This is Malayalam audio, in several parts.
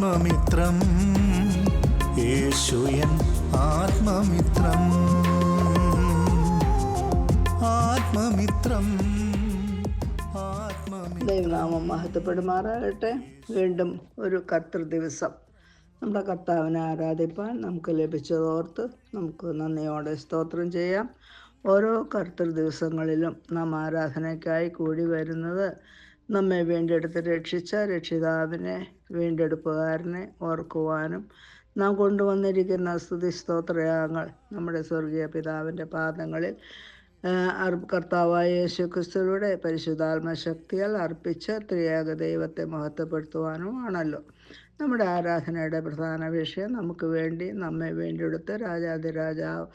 ആത്മമിത്രം. യേശുയൻ ആത്മമിത്രം. ആത്മമിത്രം. ദൈവനാമം മഹത്വപ്പെടുമാറാകട്ടെ. വീണ്ടും ഒരു കർത്തൃ ദിവസം. നമ്മുടെ കർത്താവിനെ ആരാധിപ്പാൻ നമുക്ക് ലഭിച്ചതോർത്ത് നമുക്ക് നന്ദിയോടെ സ്തോത്രം ചെയ്യാം. ഓരോ കർത്തൃ ദിവസങ്ങളിലും നാം ആരാധനയ്ക്കായി കൂടി വരുന്നത് നമ്മെ വീണ്ടെടുത്ത് രക്ഷിച്ച രക്ഷിതാവിനെ വീണ്ടെടുപ്പുകാരനെ ഓർക്കുവാനും നാം കൊണ്ടുവന്നിരിക്കുന്ന സ്തുതി സ്തോത്രയാഗങ്ങൾ നമ്മുടെ സ്വർഗീയ പിതാവിന്റെ പാദങ്ങളിൽ കർത്താവായ യേശു ക്രിസ്തുവിടെ പരിശുദ്ധാത്മ ശക്തിയാൽ അർപ്പിച്ച് ത്രിയേക ദൈവത്തെ മഹത്വപ്പെടുത്തുവാനും ആണല്ലോ നമ്മുടെ ആരാധനയുടെ പ്രധാന വിഷയം നമുക്ക് വേണ്ടി നമ്മെ വേണ്ടിയെടുത്ത് രാജാതിരാജാവ്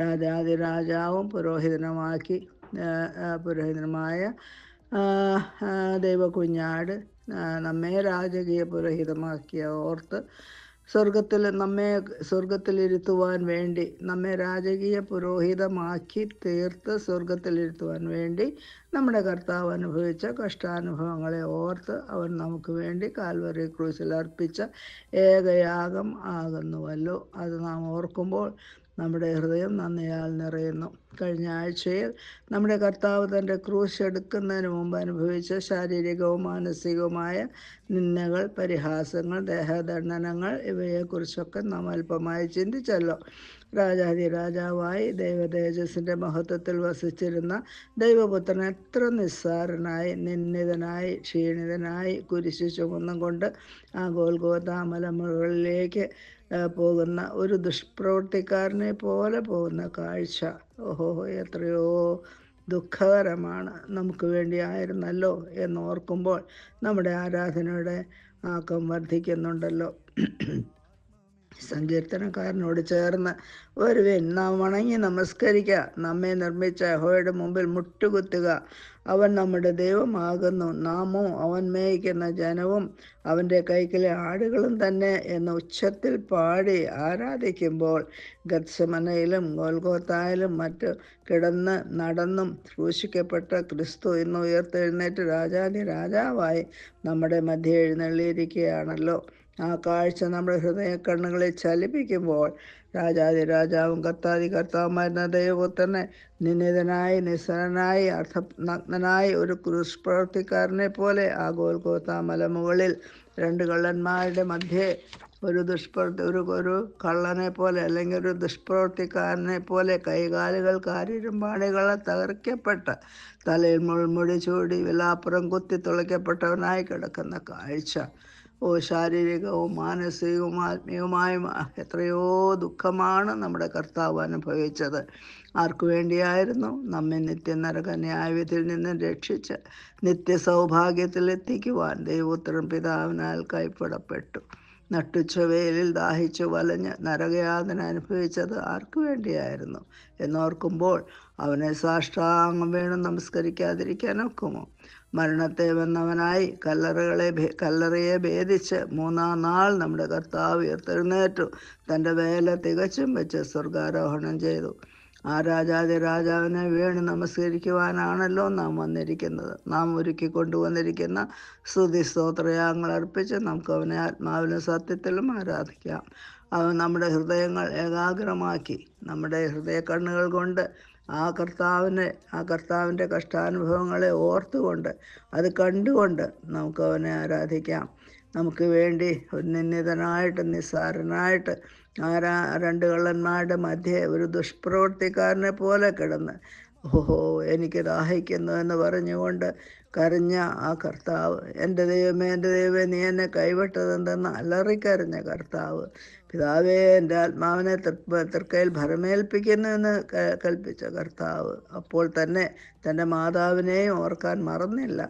രാജാതിരാജാവും പുരോഹിതനുമാക്കി പുരോഹിതനുമായ ദൈവകുഞ്ഞാട് നമ്മെ രാജകീയ പുരോഹിതമാക്കിയ ഓർത്ത് സ്വർഗത്തിൽ നമ്മെ സ്വർഗത്തിലിരുത്തുവാൻ വേണ്ടി നമ്മെ രാജകീയ പുരോഹിതമാക്കി തീർത്ത് സ്വർഗത്തിലിരുത്തുവാൻ വേണ്ടി നമ്മുടെ കർത്താവ് അനുഭവിച്ച കഷ്ടാനുഭവങ്ങളെ ഓർത്ത് അവൻ നമുക്ക് വേണ്ടി കാൽവറി ക്രൂസിൽ അർപ്പിച്ച ഏകയാഗം ആകുന്നുവല്ലോ. അത് നാം ഓർക്കുമ്പോൾ നമ്മുടെ ഹൃദയം നന്ദിയാൽ നിറയുന്നു. കഴിഞ്ഞ ആഴ്ചയിൽ നമ്മുടെ കർത്താവ് തന്റെ ക്രൂശ് എടുക്കുന്നതിന് മുമ്പ് അനുഭവിച്ച ശാരീരികവും മാനസികവുമായ നിന്നകൾ പരിഹാസങ്ങൾ ദേഹദണ്ഡനങ്ങൾ ഇവയെക്കുറിച്ചൊക്കെ നാം അല്പമായി ചിന്തിച്ചല്ലോ. രാജാതി രാജാവായി ദൈവതേജസ്സിന്റെ മഹത്വത്തിൽ വസിച്ചിരുന്ന ദൈവപുത്രൻ എത്ര നിസ്സാരനായി നിന്ദിതനായി ക്ഷീണിതനായി കുരിശു ചുമന്നും കൊണ്ട് ആ ഗോൽഗോതാ മലമുകളിലേക്ക് ആ, പോകുന്ന ഒരു ദുഷ്പ്രവൃത്തിക്കാരനെ പോലെ പോകുന്ന കാഴ്ച. ഓഹോ എത്രയോ ദുഃഖകരമാണ്. നമുക്ക് വേണ്ടി വേണ്ടിയായിരുന്നല്ലോ എന്നോർക്കുമ്പോൾ നമ്മുടെ ആരാധനയുടെ ആക്കം വർദ്ധിക്കുന്നുണ്ടല്ലോ. സങ്കീർത്തനക്കാരനോട് ചേർന്ന് ഒരുവൻ നാം വണങ്ങി നമസ്കരിക്കുക. നമ്മെ നിർമ്മിച്ച ഹോയുടെ മുമ്പിൽ മുട്ടുകുത്തുക. അവൻ നമ്മുടെ ദൈവമാകുന്നു. നാമോ അവൻ മേയിക്കുന്ന ജനവും അവന്റെ കൈക്കിലെ ആടുകളും തന്നെ എന്ന ഉച്ചത്തിൽ പാടി ആരാധിക്കുമ്പോൾ ഗത്സമനയിലും ഗോൽഗോത്തായാലും മറ്റ് കിടന്ന് നടന്നും ക്രൂശിക്കപ്പെട്ട ക്രിസ്തു ഇന്ന് ഉയർത്തെഴുന്നേറ്റ് രാജാതി രാജാവായി നമ്മുടെ മധ്യ എഴുന്നള്ളിയിരിക്കുകയാണല്ലോ. ആ കാഴ്ച നമ്മുടെ ഹൃദയ കണ്ണുകളെ ചലിപ്പിക്കുമ്പോൾ രാജാതി രാജാവും കർത്താതി കർത്താവുമായിരുന്ന ദൈവപുത്രനെ നിന്നിതനായി നിസ്സരനായി അർത്ഥ നഗ്നനായി ഒരു ക്രൂസ് പ്രവർത്തിക്കാരനെ പോലെ ആ ഗോൽഗോത്ത മലമുകളിൽ രണ്ട് കള്ളന്മാരുടെ മധ്യേ ഒരു ദുഷ്പ്രവർത്തി ഒരു ഒരു കള്ളനെ പോലെ അല്ലെങ്കിൽ ഒരു ദുഷ്പ്രവർത്തിക്കാരനെ പോലെ കൈകാലുകൾ കാരിരുമ്പാണികളെ തകർക്കപ്പെട്ട തലയിൽ മുൾമുടി ചൂടി വിലാപ്പുറം കുത്തി തുളയ്ക്കപ്പെട്ടവനായി കിടക്കുന്ന കാഴ്ച. ഓ ശാരീരികവും മാനസികവും ആത്മീയവുമായും എത്രയോ ദുഃഖമാണ് നമ്മുടെ കർത്താവ് അനുഭവിച്ചത്. ആർക്കു വേണ്ടിയായിരുന്നു നമ്മെ നിത്യ നരക ന്യായവിധിയിൽ നിന്ന് രക്ഷിച്ച് നിത്യ സൗഭാഗ്യത്തിൽ എത്തിക്കുവാൻ ദൈവോത്തരം പിതാവിനാൽ കൈപ്പെടപ്പെട്ടു നട്ടുച്ച വെയിലിൽ ദാഹിച്ചു വലഞ്ഞ് നരകയാതന അനുഭവിച്ചത് ആർക്കു വേണ്ടിയായിരുന്നു? എന്നോർക്കുമ്പോൾ അവനെ സാഷ്ടാംഗം വീണ് നമസ്കരിക്കാതിരിക്കാനൊക്കുമോ? മരണത്തെ വന്നവനായി കല്ലറകളെ കല്ലറയെ ഭേദിച്ച് മൂന്നാം നാൾ നമ്മുടെ കർത്താവ് ഉയർത്തെഴുന്നേറ്റു. തന്റെ വേല തികച്ചും വെച്ച് സ്വർഗാരോഹണം ചെയ്തു. ആ രാജാതി രാജാവിനെ വീണ് നമസ്കരിക്കുവാനാണല്ലോ നാം വന്നിരിക്കുന്നത്. നാം ഒരുക്കി കൊണ്ടുവന്നിരിക്കുന്ന സ്തുതി സ്തോത്രയാഗങ്ങൾ അർപ്പിച്ച് നമുക്ക് അവനെ ആത്മാവിലും സത്യത്തിലും ആരാധിക്കാം. അവൻ നമ്മുടെ ഹൃദയങ്ങൾ ഏകാഗ്രമാക്കി നമ്മുടെ ഹൃദയ കണ്ണുകൾ കൊണ്ട് ആ കർത്താവിനെ ആ കർത്താവിന്റെ കഷ്ടാനുഭവങ്ങളെ ഓർത്തുകൊണ്ട് അത് കണ്ടുകൊണ്ട് നമുക്ക് അവനെ ആരാധിക്കാം. നമുക്ക് വേണ്ടി നിന്ദിതനായിട്ട് നിസ്സാരനായിട്ട് ആ രണ്ട് കള്ളന്മാരുടെ മധ്യേ ഒരു ദുഷ്പ്രവൃത്തിക്കാരനെ പോലെ കിടന്ന് ഓഹോ എനിക്ക് ദാഹിക്കുന്നു എന്ന് പറഞ്ഞുകൊണ്ട് കരഞ്ഞ ആ കർത്താവ് എന്റെ ദൈവമേ എന്റെ ദൈവമേ നീ എന്നെ കൈവിട്ടതെന്തെന്ന് അലറിക്കരഞ്ഞ കർത്താവ് പിതാവേ എന്റെ ആത്മാവിനെ തൃക്കൈയിൽ ഭരമേൽപ്പിക്കുന്നു എന്ന് കൽപ്പിച്ച കർത്താവ് അപ്പോൾ തന്നെ തന്റെ മാതാവിനെയും ഓർക്കാൻ മറന്നില്ല.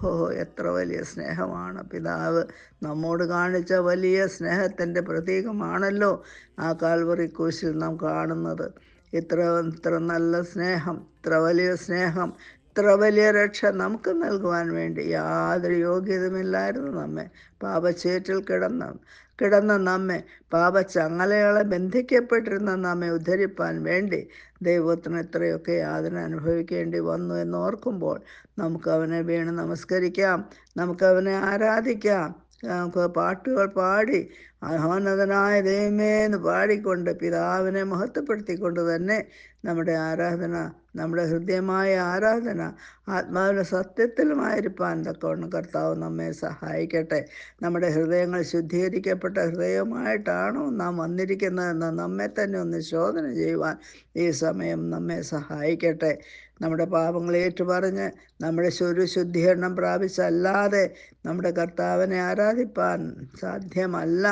ഓ എത്ര വലിയ സ്നേഹമാണ്. പിതാവ് നമ്മോട് കാണിച്ച വലിയ സ്നേഹത്തിന്റെ പ്രതീകമാണല്ലോ ആ കാൽവറി കൂശിൽ നാം കാണുന്നത്. ഇത്ര ഇത്ര നല്ല സ്നേഹം ഇത്ര വലിയ സ്നേഹം ഇത്ര വലിയ രക്ഷ നമുക്ക് നൽകുവാൻ വേണ്ടി യാതൊരു യോഗ്യതയുമില്ലായിരുന്നു നമ്മെ. പാപച്ചേറ്റിൽ കിടന്ന കിടന്ന നമ്മെ പാപച്ചങ്ങലകളെ ബന്ധിക്കപ്പെട്ടിരുന്ന നമ്മെ ഉദ്ധരിപ്പാൻ വേണ്ടി ദൈവത്തിന് ഇത്രയൊക്കെ യാതന അനുഭവിക്കേണ്ടി വന്നു എന്ന് ഓർക്കുമ്പോൾ നമുക്ക് അവനെ വീണ് നമസ്കരിക്കാം നമുക്കവനെ ആരാധിക്കാം. പാട്ടുകൾ പാടി മഹോന്നതനായ ദൈവമേ എന്ന് പാടിക്കൊണ്ട് പിതാവിനെ മഹത്വപ്പെടുത്തിക്കൊണ്ട് തന്നെ നമ്മുടെ ആരാധന നമ്മുടെ ഹൃദയമായ ആരാധന ആത്മാവിന്റെ സത്യത്തിലുമായിരിക്കാൻ തക്കവണ്ണം കർത്താവ് നമ്മെ സഹായിക്കട്ടെ. നമ്മുടെ ഹൃദയങ്ങൾ ശുദ്ധീകരിക്കപ്പെട്ട ഹൃദയമായിട്ടാണോ നാം വന്നിരിക്കുന്നതെന്ന് നമ്മെ തന്നെ ഒന്ന് ശോധന ചെയ്യുവാൻ ഈ സമയം നമ്മെ സഹായിക്കട്ടെ. നമ്മുടെ പാപങ്ങൾ ഏറ്റുപറഞ്ഞ് നമ്മുടെ ഒരു ശുദ്ധീകരണം പ്രാപിച്ചല്ലാതെ നമ്മുടെ കർത്താവിനെ ആരാധിപ്പാൻ സാധ്യമല്ല.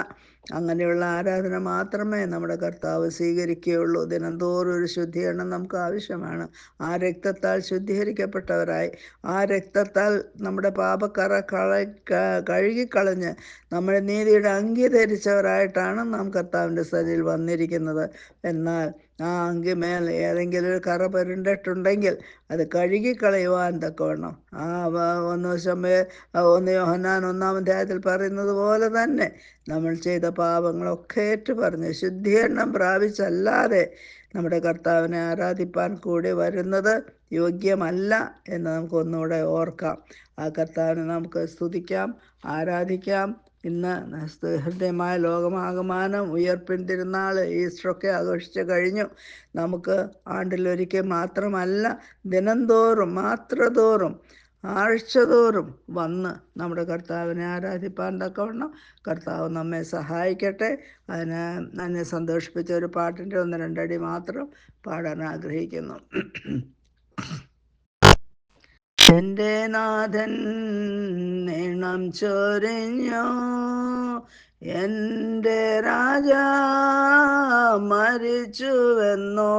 അങ്ങനെയുള്ള ആരാധന മാത്രമേ നമ്മുടെ കർത്താവ് സ്വീകരിക്കുകയുള്ളൂ. ദിനംതോറും ഒരു ശുദ്ധീകരണം നമുക്ക് ആവശ്യമാണ്. ആ രക്തത്താൽ ശുദ്ധീകരിക്കപ്പെട്ടവരായി ആ രക്തത്താൽ നമ്മുടെ പാപക്കറ കള കഴുകിക്കളഞ്ഞ് നമ്മുടെ നീതിയുടെ അംഗീകരിച്ചവരായിട്ടാണ് നാം കർത്താവിന്റെ സന്നിധിയിൽ വന്നിരിക്കുന്നത്. എന്നാൽ ആ അങ്കിമേൽ ഏതെങ്കിലും ഒരു കറ പുരണ്ടിട്ടുണ്ടെങ്കിൽ അത് കഴുകിക്കളയുവാൻ തക്കവണ്ണം. ആ ഒന്ന് ശമേ ഒന്ന് യോഹന്നാൻ ഒന്നാം അധ്യായത്തിൽ പറയുന്നത് പോലെ തന്നെ നമ്മൾ ചെയ്ത പാപങ്ങളൊക്കെ ഏറ്റു പറഞ്ഞ് ശുദ്ധീകരണം പ്രാപിച്ചല്ലാതെ നമ്മുടെ കർത്താവിനെ ആരാധിപ്പാൻ കൂടി വരുന്നത് യോഗ്യമല്ല എന്ന് നമുക്ക് ഒന്നുകൂടെ ഓർക്കാം. ആ കർത്താവിനെ നമുക്ക് സ്തുതിക്കാം ആരാധിക്കാം ഇന്ന് ഹൃദയമായ ലോകമാകമാനം ഉയർപ്പിൻ തിരുനാൾ ഈസ്റ്ററൊക്കെ ആഘോഷിച്ച് കഴിഞ്ഞു. നമുക്ക് ആണ്ടിലൊരിക്കൽ മാത്രമല്ല ദിനംതോറും മാത്രതോറും ആഴ്ചതോറും വന്ന് നമ്മുടെ കർത്താവിനെ ആരാധിപ്പാൻ തക്കവണ്ണം കർത്താവ് നമ്മെ സഹായിക്കട്ടെ. അതിന് എന്നെ സന്തോഷിപ്പിച്ച ഒരു പാട്ടിന്റെ ഒന്ന് രണ്ടടി മാത്രം പാടാൻ ആഗ്രഹിക്കുന്നു. എന്റെ നാഥൻ നീണം ചൊരിഞ്ഞോ. എന്റെ രാജ മരിച്ചുവെന്നോ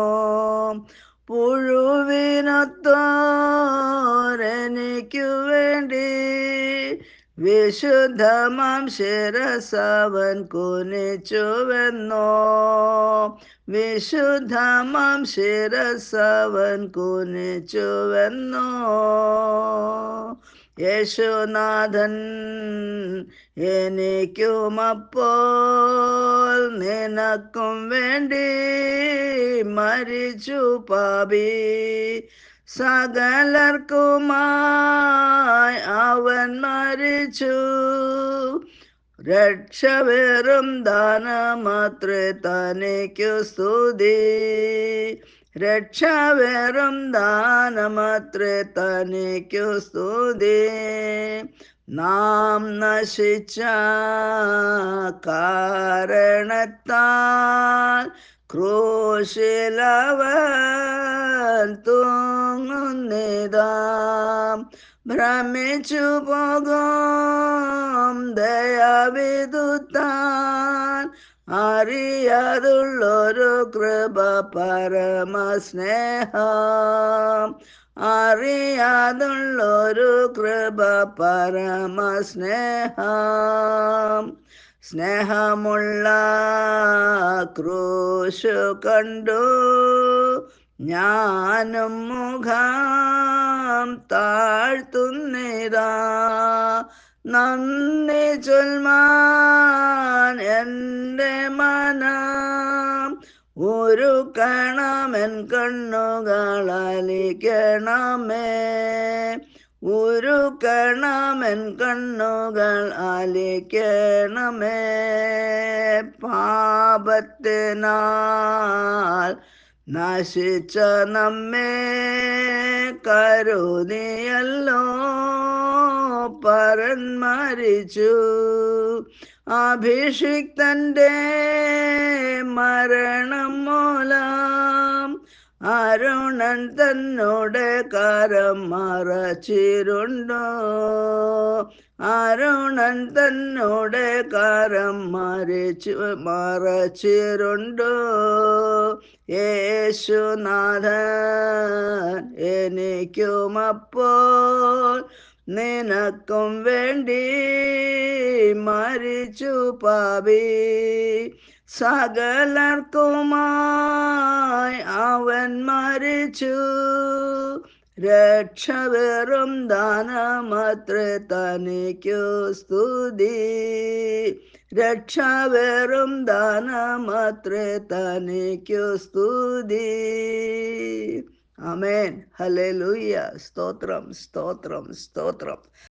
പുഴുവിനത്തോരനിക്കു വേണ്ടി വിശുദ്ധമാം ശിരസവൻ കുനിച്ചുവെന്നോ? വിശുദ്ധമാം ശിരസവൻ കുനിച്ചുവെന്നോ? യേശുനാഥൻ എനിക്കുമപ്പോൾ നിനക്കും വേണ്ടി മരിച്ചു പാപി. സകലർക്കുമായി അവൻ മരിച്ചു. രക്ഷ വെറും ദാനമാത്രേ തനിക്കു സ്തുതി. രക്ഷ വെറും ദാനമാത്രേ തനിക്കു സ്തുതി. നാം നശിച്ച കാരണത്താൽ ക്രൂശിലവൻ തൂങ്ങുന്നിതാം. ഭ്രമിച്ചു പോകും ദയാവിതുത്താൻ അറിയതുള്ളൊരു കൃപ പരമസ്നേഹം. അറിയാതുള്ളൊരു കൃപ പരമസ്നേഹം. സ്നേഹമുള്ള ക്രൂശു കണ്ടു. ഞാനും മുഖം താഴ്ത്തുന്നിതാ. നന്ദി ചൊൽമാൻ എന്റെ മനം. ഒരു കണമെൻ കണ്ണുകളാലിക്കണമേ. ഒരു കണമെൻ കണ്ണുകൾ ആലിക്കണമേ പാപത്തിനാൽ നശിച്ച നമ്മെ കരുതിയല്ലോ. പരൻ മരിച്ചു. അഭിഷിക്തന്റെ മരണം മൂലം അരുണൻ തന്നോട് കരം മറച്ചിരുണ്ടോ അരുണൻ തന്നോട് കരം മറിച്ച് മറച്ചിരുണ്ടോ യേശുനാഥൻ എനിക്കുമപ്പോൾ നിനക്കും വേണ്ടി മരിച്ചു പാപി. സകലർക്കുമായി അവൻ മരിച്ചു. രക്ഷ വെറും ദാനമത്രേ തനിക്കു സ്തുതി. രക്ഷ വെറും ദാനമത്രേ തനിക്കു സ്തുതി. അമേൻ ഹല്ലേലൂയ. സ്തോത്രം സ്തോത്രം സ്തോത്രം.